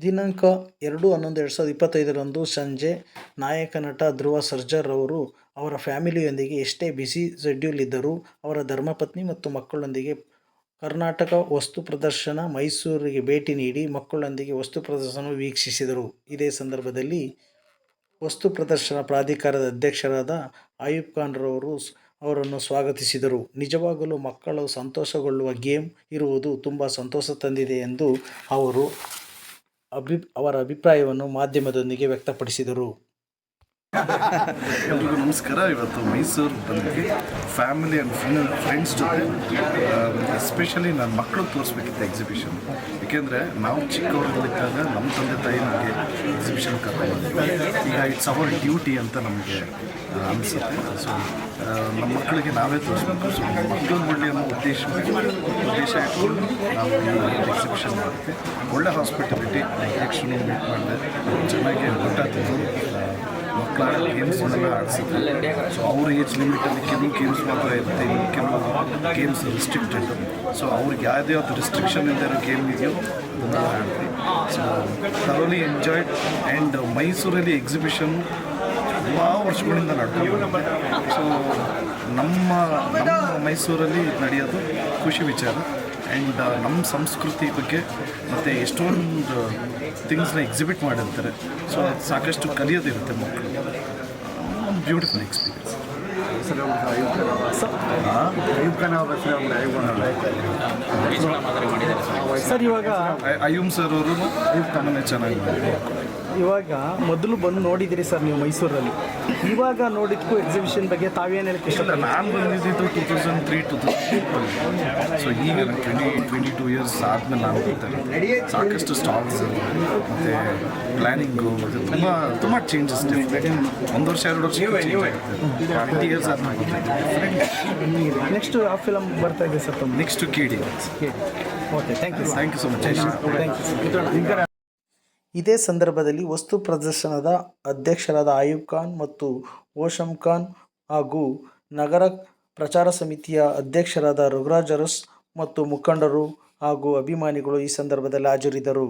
ದಿನಾಂಕ ಎರಡು ಹನ್ನೊಂದು ಎರಡು ಸಾವಿರದ ಇಪ್ಪತ್ತೈದರಂದು ಸಂಜೆ ನಾಯಕ ನಟ ಧ್ರುವ ಸರ್ಜರ್ ಅವರು ಅವರ ಫ್ಯಾಮಿಲಿಯೊಂದಿಗೆ ಎಷ್ಟೇ ಬಿಸಿ ಶೆಡ್ಯೂಲ್ ಇದ್ದರೂ ಅವರ ಧರ್ಮಪತ್ನಿ ಮತ್ತು ಮಕ್ಕಳೊಂದಿಗೆ ಕರ್ನಾಟಕ ವಸ್ತು ಪ್ರದರ್ಶನ ಮೈಸೂರಿಗೆ ಭೇಟಿ ನೀಡಿ ಮಕ್ಕಳೊಂದಿಗೆ ವಸ್ತು ಪ್ರದರ್ಶನ ವೀಕ್ಷಿಸಿದರು. ಇದೇ ಸಂದರ್ಭದಲ್ಲಿ ವಸ್ತು ಪ್ರದರ್ಶನ ಪ್ರಾಧಿಕಾರದ ಅಧ್ಯಕ್ಷರಾದ ಆಯುಬ್ ಖಾನ್ರವರು ಅವರನ್ನು ಸ್ವಾಗತಿಸಿದರು. ನಿಜವಾಗಲೂ ಮಕ್ಕಳು ಸಂತೋಷಗೊಳ್ಳುವ ಗೇಮ್ ಇರುವುದು ತುಂಬ ಸಂತೋಷ ತಂದಿದೆ ಎಂದು ಅವರು ಅವರ ಅಭಿಪ್ರಾಯವನ್ನು ಮಾಧ್ಯಮದೊಂದಿಗೆ ವ್ಯಕ್ತಪಡಿಸಿದರು. ಎಲ್ರಿಗೂ ನಮಸ್ಕಾರ. ಇವತ್ತು ಮೈಸೂರು ಬಂದ್ವಿ ಫ್ಯಾಮಿಲಿ ಆ್ಯಂಡ್ ಫ್ರೆಂಡ್ ಫ್ರೆಂಡ್ಸ್ ಜೊತೆ ಎಸ್ಪೆಷಲಿ ನನ್ನ ಮಕ್ಕಳು ತೋರಿಸ್ಬೇಕಿತ್ತು ಎಕ್ಸಿಬಿಷನ್ ಏಕೆಂದರೆ ನಾವು ಚಿಕ್ಕವರಲ್ಲಿದ್ದಾಗ ನಮ್ಮ ತಂದೆ ತಾಯಿ ನಮಗೆ ಎಕ್ಸಿಬಿಷನ್ ಕರ್ಕೊಂಡು ಈಗ ಇಟ್ಸ್ ಅವರ್ ಡ್ಯೂಟಿ ಅಂತ ನಮಗೆ ಸೊ ನಮ್ಮ ಮಕ್ಕಳಿಗೆ ನಾವೇ ತೋರಿಸ್ಬೇಕು. ಸೊ ಮಕ್ಕಳು ನೋಡಲಿ ಅನ್ನೋ ಉದ್ದೇಶ ಉದ್ದೇಶ ಇಟ್ಕೊಂಡು ನಾವು ಎಕ್ಸಿಬಿಷನ್ ಮಾಡುತ್ತೆ ಒಳ್ಳೆ ಹಾಸ್ಪಿಟಾಲಿಟಿ ಅಧ್ಯಕ್ಷನು ಮೀಟ್ ಮಾಡಿದೆ. ಚೆನ್ನಾಗಿ ಊಟ ತಿಂದು ಮಕ್ಕಳ ಗೇಮ್ಸ್ಗಳೆಲ್ಲ ಆಡಿಸಿದ್ರು. ಸೊ ಅವ್ರ ಏಜ್ ಲಿಮಿಟಲ್ಲಿ ಕೆಲವು ಗೇಮ್ಸ್ ಮಾತ್ರ ಇರುತ್ತೆ. ಕೆಲವು ಗೇಮ್ಸ್ ರಿಸ್ಟ್ರಿಕ್ಟೆಡ್ ಸೊ ಅವ್ರಿಗೆ ಯಾವುದೇ ಯಾವ್ದು ರಿಸ್ಟ್ರಿಕ್ಷನ್ ಇಲ್ಲದೆ ಇರೋ ಗೇಮ್ ಇದೆಯೋ ಅದನ್ನು ಆಡ್ತೀವಿ. ಸೊ ಥರೋಲಿ ಎಂಜಾಯ್ಡ್ ಆ್ಯಂಡ್ ಮೈಸೂರಲ್ಲಿ ಎಕ್ಸಿಬಿಷನ್ ತುಂಬ ವರ್ಷಗಳಿಂದ ನಡ್ಕೊಂಡು ಸೊ ನಮ್ಮ ನಮ್ಮ ಮೈಸೂರಲ್ಲಿ ನಡೆಯೋದು ಖುಷಿ ವಿಚಾರ ಆ್ಯಂಡ್ ನಮ್ಮ ಸಂಸ್ಕೃತಿ ಬಗ್ಗೆ ಮತ್ತು ಎಷ್ಟೊಂದು ಥಿಂಗ್ಸ್ನ ಎಕ್ಸಿಬಿಟ್ ಮಾಡಿರ್ತಾರೆ ಸೊ ಅದು ಸಾಕಷ್ಟು ಕಲಿಯೋದಿರುತ್ತೆ ಮಕ್ಕಳು ಬ್ಯೂಟಿಫುಲ್ ಎಕ್ಸ್ಪೀರಿಯನ್ಸ್ ಸರ್ ಇವಾಗ ಅಯ್ಯೂಮ್ ಸರ್ ಅವರು ತುಂಬಾ ಚೆನ್ನಾಗಿ ಇವಾಗ ಮೊದಲು ಬಂದು ನೋಡಿದಿರಿ ಸರ್ ನೀವು ಮೈಸೂರಲ್ಲಿ. ಇವಾಗ ನೋಡಿದ್ಕೂ ಎಕ್ಸಿಬಿಷನ್ ಬಗ್ಗೆ ತಾವೇನು ಹೇಳಕ್ಕೆ ಇಷ್ಟ ಇಲ್ಲ ನಾನು ಬಂದಿದ್ದು two thousand three to thousand so ಈಗ ಟ್ವೆಂಟಿ ಟ್ವೆಂಟಿ ಟೂ ಇಯರ್ಸ್ ಆದಮೇಲೆ ನಾನು ಬರ್ತಾರೆ ಸಾಕಷ್ಟು ಸ್ಟಾಲ್ಸ್ ಮತ್ತು ಪ್ಲ್ಯಾನಿಂಗು ಮತ್ತು ತುಂಬ ತುಂಬ ಚೇಂಜಸ್ ಒಂದು ವರ್ಷ ಎರಡು ವರ್ಷ ಟ್ವೆಂಟಿ ಇಯರ್ಸ್ ಆದಮೇಲೆ ನೆಕ್ಸ್ಟ್ ಆ ಫಿಲಮ್ ಬರ್ತಾ ಇದೆ sir next K D okay thank you thank you so much thank you ಇದೇ ಸಂದರ್ಭದಲ್ಲಿ ವಸ್ತು ಪ್ರದರ್ಶನದ ಅಧ್ಯಕ್ಷರಾದ ಆಯೂಬ್ ಖಾನ್ ಮತ್ತು ಓಶಮ್ ಖಾನ್ ಹಾಗೂ ನಗರ ಪ್ರಚಾರ ಸಮಿತಿಯ ಅಧ್ಯಕ್ಷರಾದ ರಘುರಾಜ್ ಅರಸ್ ಮತ್ತು ಮುಖಂಡರು ಹಾಗೂ ಅಭಿಮಾನಿಗಳು ಈ ಸಂದರ್ಭದಲ್ಲಿ ಹಾಜರಿದ್ದರು.